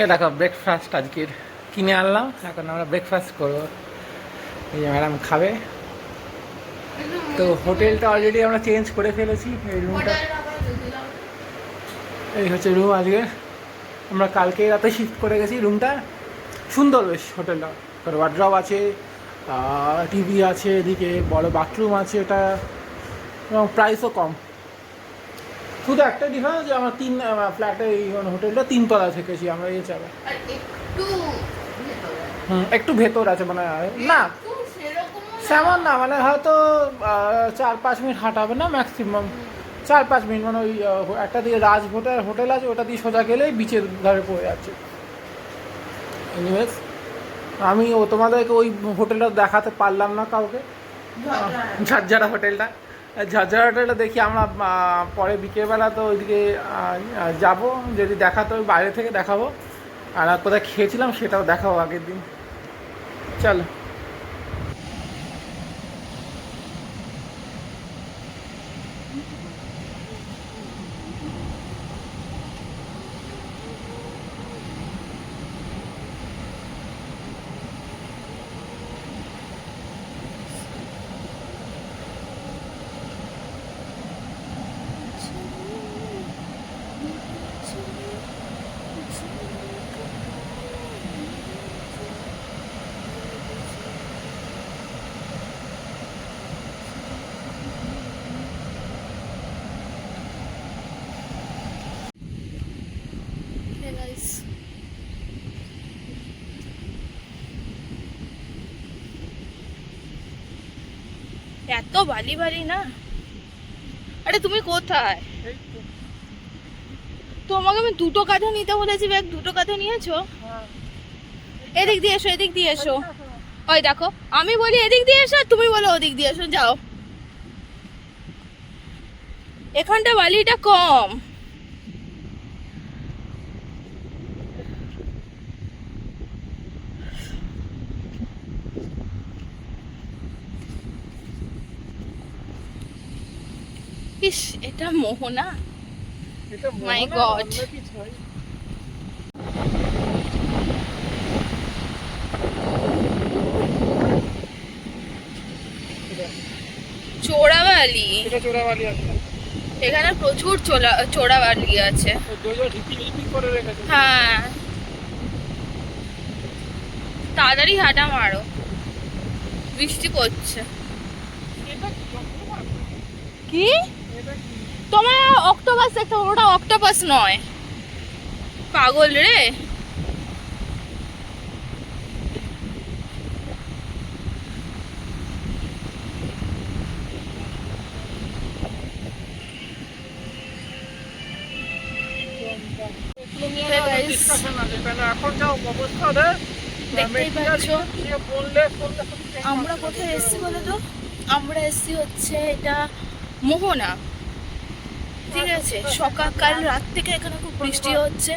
এ দেখো ব্রেকফাস্ট আজকের কিনে আনলাম। এখন আমরা ব্রেকফাস্ট করব। এই যে ম্যাডাম খাবে। তো হোটেলটা অলরেডি আমরা চেঞ্জ করে ফেলেছি, এই রুমটা এই হচ্ছে রুম আজকে। আমরা কালকে রাতে শিফট করে গেছি রুমটা সুন্দর বেশ হোটেলটা। ওয়ার্ড্রপ আছে টিভি আছে এদিকে, বড় বাথরুম আছে এটা। এবং প্রাইসও কম। শুধু একটা ডিফারেন্স যে আমরা তিন ফ্ল্যাটে এই মানে হোটেলটা তিনতলা থেকেছি আমরা এই আর একটু হুম একটু ভেতর আছে মানে না। সেমন না। মানে হয়তো চার পাঁচ মিনিট হাঁটাবে না ম্যাক্সিমাম চার পাঁচ মিনিট মানে ওই একটা দিয়ে রাজ হোটেল হোটেল আছে ওটা দিয়ে সোজা গেলেই বিচের ধারে পড়ে যাচ্ছে। এনিওয়েজ আমি ও তোমাদেরকে ওই হোটেলটা দেখাতে পারলাম না কাউকে। ঝারঝারা হোটেলটা। ঝারঝারা হোটেলটা দেখি আমরা পরে বিকেলবেলা তো ওইদিকে যাব, যদি দেখা তো বাইরে থেকে দেখাবো। আর কোথায় খেয়েছিলাম সেটাও দেখাবো আগের দিন। চলো। এত বালি বালি না? আরে তুমি কোথায়? তোমাকে আমি দুটো কাঁধে নিতে বলেছি, ব্যাগ দুটো কাঁধে নিয়েছো? এদিক দিয়ে এসো, এদিক দিয়ে এসো। ওই দেখো, আমি বলি এদিক দিয়ে এসো তুমি বলো ওদিক দিয়ে এসো, যাও। এখানটা বালিটা কম। ইস এটা মোহনা? কিছু নয়। চোরাবালি। এটা চোরাবালি আছে। এখানে প্রচুর চোলা চোরাবালি আছে। হ্যাঁ। তাড়াতাড়ি হাঁটা মারো। বৃষ্টি পড়ছে। এটা কি? অপরাধ? কি এটা কি? তোমার অক্টোপাস দেখতে ওটা অক্টোপাস নয়। পাগল রে। আমরা কোথায়। এসেছি বলো তো? আমরা এসেছি হচ্ছে এটা মোহনা। ঠিক আছে। সকাল, কাল রাত থেকে এখানে খুব বৃষ্টি হচ্ছে।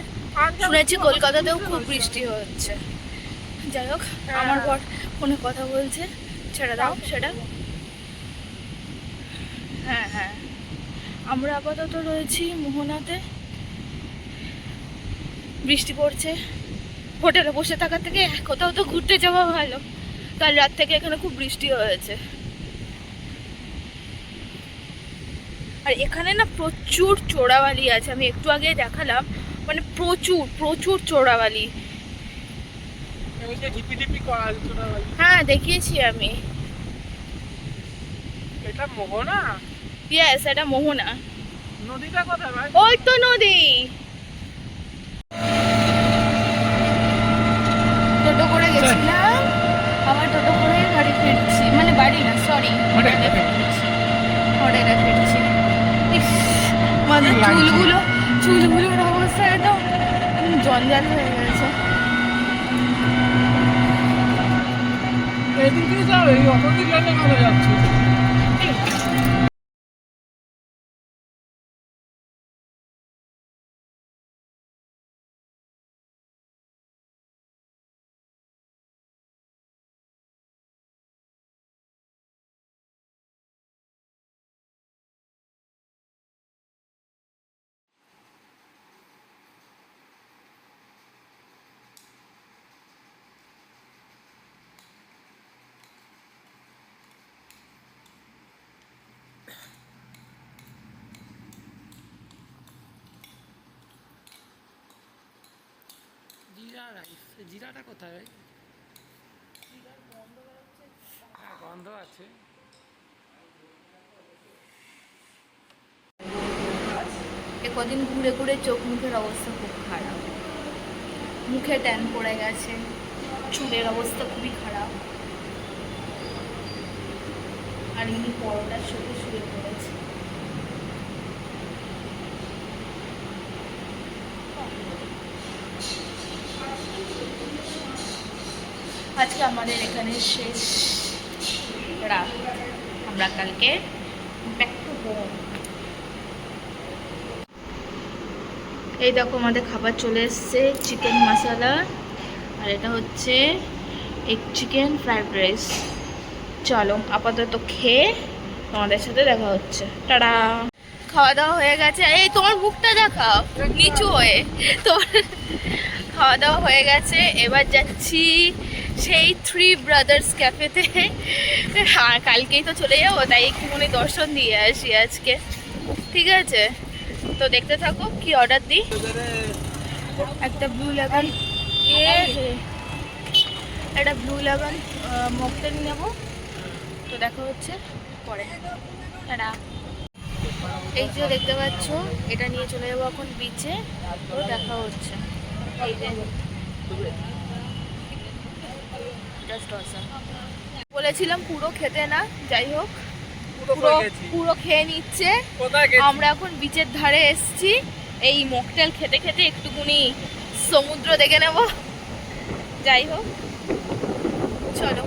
শুনেছি কলকাতাতেও খুব বৃষ্টি হচ্ছে। যাই হোক, আমার বর ফোনে কথা বলছে। ছেড়ে দাও সেটা। হ্যাঁ হ্যাঁ। আমরা আপাতত রয়েছি মোহনাতে। বৃষ্টি পড়ছে। হোটেলে বসে থাকার থেকে কোথাও তো ঘুরতে যাওয়া ভালো। কাল রাত থেকে এখানে খুব বৃষ্টি হয়েছে। আর এখানে না প্রচুর চোরাবালি আছে আমি একটু আগে দেখালাম মানে প্রচুর প্রচুর চোরাবালি। হ্যাঁ দেখিয়েছি আমি। এটা মোহনা? ইয়েস এটা মোহনা। নদীটা কোথায় ভাই? ওই তো নদী। টোটো করে গেছিলাম আবার টোটো করে বাড়ি ফিরছি মানে বাড়ি না সরি হোটেলে ফিরছি হোটেলে ফিরছি ইস আমাদের? চুলগুলো চুলগুলোর অবস্থা একদম জঞ্জাল হয়ে গেছে। এদিকে যাও এই অপোজিট লাইনে যাচ্ছি। রাইস জিরাটা কোথায়? হ্যাঁ গন্ধ আছে। কদিন ঘুরে ঘুরে চোখ মুখের অবস্থা খুব খারাপ। মুখে ট্যান পড়ে গেছে, চুলের অবস্থা খুবই খারাপ। আর ইনি পরোটার সাথে শুয়ে পড়েছে আজকে আমাদের এখানে শেষ রাত। আমরা কালকে ব্যাক টু হোম এই দেখো আমাদের খাবার চলে এসছে চিকেন মশলা আর এটা হচ্ছে এগ চিকেন ফ্রাইড রাইস চলো আপাতত খেয়ে তোমাদের সাথে দেখা হচ্ছে। টাটা। খাওয়া দাওয়া হয়ে গেছে। এই, তোমার মুখটা দেখাও নিচু হয়ে। তোর খাওয়া দাওয়া হয়ে গেছে। এবার যাচ্ছি সেই থ্রি ব্রাদার্স ক্যাফেতে আর কালকেই তো চলে যাব তাই একটুখানি দর্শন দিয়ে আসি আজকে। ঠিক আছে? তো দেখতে থাকো কি অর্ডার দিই? একটা ব্লু লেগান একটা ব্লু লেগান মকটেল নেব। তো দেখা হচ্ছে পরে। টাটা। এই যে দেখতে পাচ্ছ এটা নিয়ে চলে যাব এখন বিচে তো দেখা হচ্ছে। বলেছিলাম পুরো খেতে না যাই হোক পুরো পুরো খেয়ে নিচ্ছে। আমরা এখন বিচের ধারে এসছি। এই মকটেল খেতে খেতে একটুকুনি সমুদ্র দেখে নেব। যাই হোক চলো।